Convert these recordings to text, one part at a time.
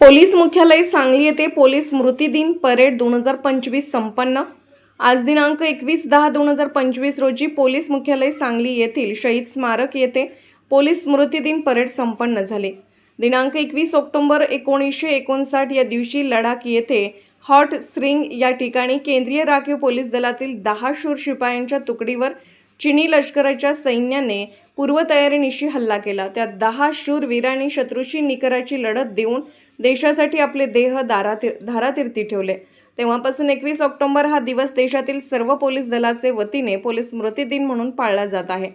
Police मुख्यालय सांगली येथे police स्मृती दिन परेड दोन हजार पंचवीस संपन्न. आज दिनांक एकवीस दहा दोन हजार पंचवीस रोजी पोलीस मुख्यालय सांगली येथील शहीद स्मारक येथे पोलीस स्मृती दिन परेड संपन्न झाले. दिनांक एकवीस ऑक्टोबर एकोणीसशे एकोणसाठ या दिवशी लडाख येथे हॉट स्प्रिंग या ठिकाणी केंद्रीय राखीव पोलीस दलातील दहा शूर शिपायांच्या तुकडीवर चिनी लष्कराच्या सैन्याने पूर्वतयारीनिशी हल्ला केला. त्यात दहा शूर वीरांनी शत्रूशी निकराची लढत देऊन देशासाठी आपले देह दारातीर धारातीर्थी ठेवले. तेव्हापासून एकवीस ऑक्टोंबर हा दिवस देशातील सर्व पोलीस दलाचे वतीने पोलीस स्मृती दिन म्हणून पाळला जात आहे.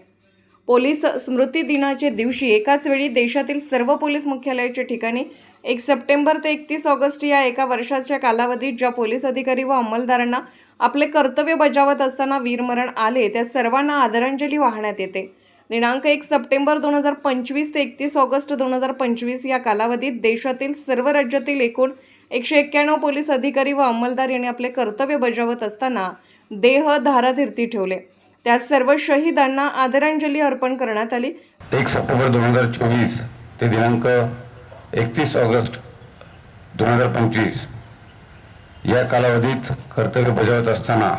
पोलीस स्मृती दिनाच्या दिवशी एकाच वेळी देशातील सर्व पोलीस मुख्यालयाच्या ठिकाणी एक सप्टेंबर ते एकतीस ऑगस्ट या एका वर्षाच्या कालावधीत ज्या पोलीस अधिकारी व अंमलदारांना आपले कर्तव्य बजावत असताना वीरमरण आले त्या सर्वांना आदरांजली वाहण्यात येते. दिनांक एक सप्टेंबर दोन हजार पंचवीस ते एकतीस ऑगस्ट दोन हजार पंचवीस या कालावधीत देशातील सर्व राज्यातील एकूण एकशे एक्क्याण्णव पोलीस अधिकारी व अंमलदार यांनी आपले कर्तव्य बजावत असताना देह धाराधिरती ठेवले. त्यात सर्व शहीदांना आदरांजली अर्पण करण्यात आली. एक सप्टेंबर दोन हजार चोवीस ते दिनांक एकतीस ऑगस्ट दोन हजार पंचवीस या कालावधीत कर्तव्य बजावत असताना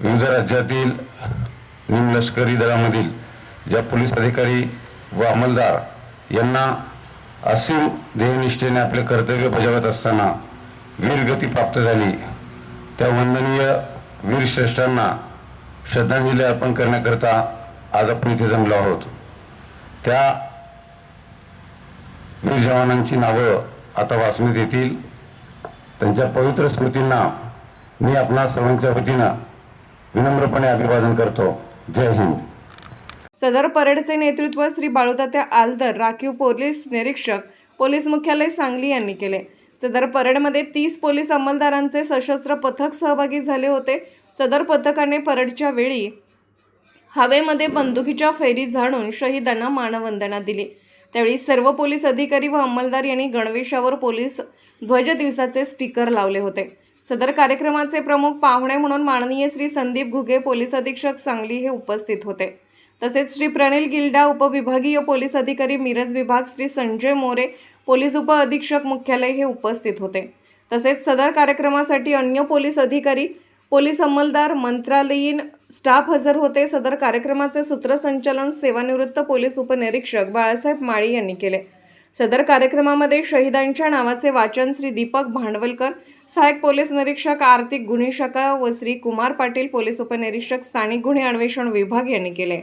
विविध राज्यातील निमलष्करी दलामधील ज्या पोलीस अधिकारी व अंमलदार यांना असीम देहनिष्ठेने आपले कर्तव्य बजावत असताना वीरगती प्राप्त झाली त्या वंदनीय वीरश्रेष्ठांना श्रद्धांजली अर्पण करण्याकरता आज आपण इथे जमलो आहोत. त्या वीर जवानांची नावं आता वाचण्यात येतील. त्यांच्या पवित्र स्मृतींना मी आपणा सर्वांच्या वतीनं विनम्रपणे अभिवादन करतो. जय हिंद. सदर परेडचे नेतृत्व श्री बाळूतात्या आलदर राखीव पोलीस निरीक्षक पोलीस मुख्यालय सांगली यांनी केले. सदर परेडमध्ये तीस पोलीस अंमलदारांचे सशस्त्र पथक सहभागी झाले होते. सदर पथकाने परेडच्या वेळी हवेमध्ये बंदुकीच्या फेरी झाडून शहीदांना मानवंदना दिली. त्यावेळी सर्व पोलीस अधिकारी व अंमलदार यांनी गणवेशावर पोलीस ध्वज दिवसाचे स्टिकर लावले होते. सदर कार्यक्रमाचे प्रमुख पाहुणे म्हणून माननीय श्री संदीप घुगे पोलीस अधीक्षक सांगली हे उपस्थित होते. तसेच श्री प्रणिल गिल्डा उपविभागीय पोलीस अधिकारी मिरज विभाग श्री संजय मोरे पोलीस उप अधीक्षक मुख्यालय हे उपस्थित होते. तसेच सदर कार्यक्रमासाठी अन्य पोलीस अधिकारी पोलीस अंमलदार मंत्रालयीन स्टाफ हजर होते. सदर कार्यक्रमाचे सूत्रसंचालन सेवानिवृत्त पोलीस उपनिरीक्षक बाळासाहेब माळी यांनी केले. सदर कार्यक्रमामध्ये शहीदांच्या नावाचे वाचन श्री दीपक भांडवलकर सहाय्यक पोलीस निरीक्षक आर्थिक गुन्हे शाखा व श्री कुमार पाटील पोलीस उपनिरीक्षक स्थानिक गुन्हे अन्वेषण विभाग यांनी केले.